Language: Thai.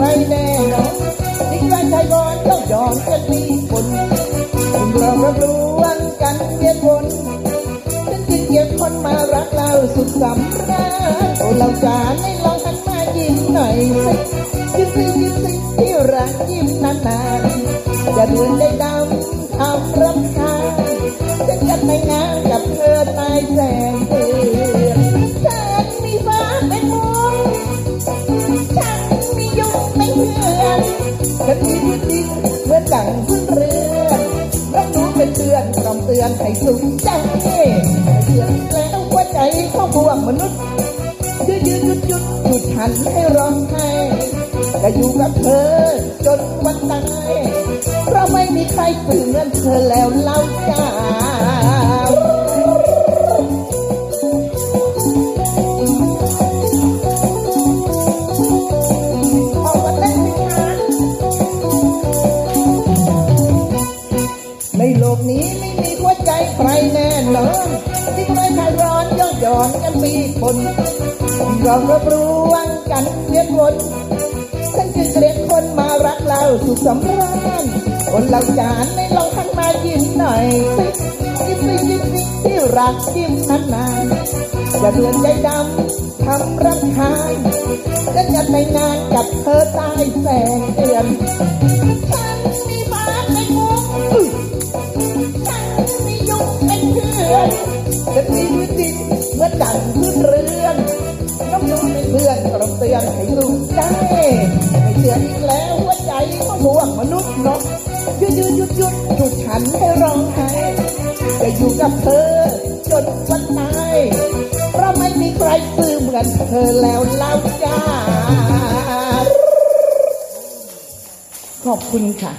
ใครแน่นอนทิ้งไว้ใจก่อนต้องยอมกันมีคนคุณเราปรู้วันกันเย็นวนฉันจึงเก็บคนมารักเราสุดสำราญโอ้เราจ๋าให้ลองกันมายิ้มหน่อยสิยิ้มสิยิ้มสิที่รักยิ้มนานๆจะรวนได้ดำทำรำคาญ ฉันมีพื้นดินเหมือนดังพื้นเรือนรับรู้เป็นเตือนคำเตือนให้สุขใจเตือนแล้วหัวใจของพวกมนุษย์ยืดยืดหยุดหยุดหยุดหันให้ร้องไห้จะอยู่กับเธอจนวันตายเพราะไม่มีใครเตือนเธอแล้วเล่าจ้า กนี้ไม่มีหัวใจใครแน่นอนที่ไม่คลายร้อนย่องหย่อนกันมีคนเรารับรู้วังกันเวียนวนฉันจึงเรียกคนมารักเราสุขสำราญคนเราจานไม่ลองหันมายิ้มหน่อยสิยิ้มสิยิ้มสิที่รักยิ้มนานๆอย่าเดือนใจดำทำรำคาญฉันจะแต่งานกับเธอใตายแสงเดือน พื่อนฉันมีพื้นดินเมื่อดังพื้นเรือนน้องยุงเป็นเพื่อนกระเตือนให้ลูกได้ไม่เชื่ออีกแล้วหัวใจของพวกมนุษย์เนาะหยุดหยุดหยุดหยุดหยุดฉันให้ร้องไห้จะอยู่กับเธอจนวันตายเพราะไม่มีใครซื้อเหมือนเธอแล้วเล่าจ้าขอบคุณค่ะ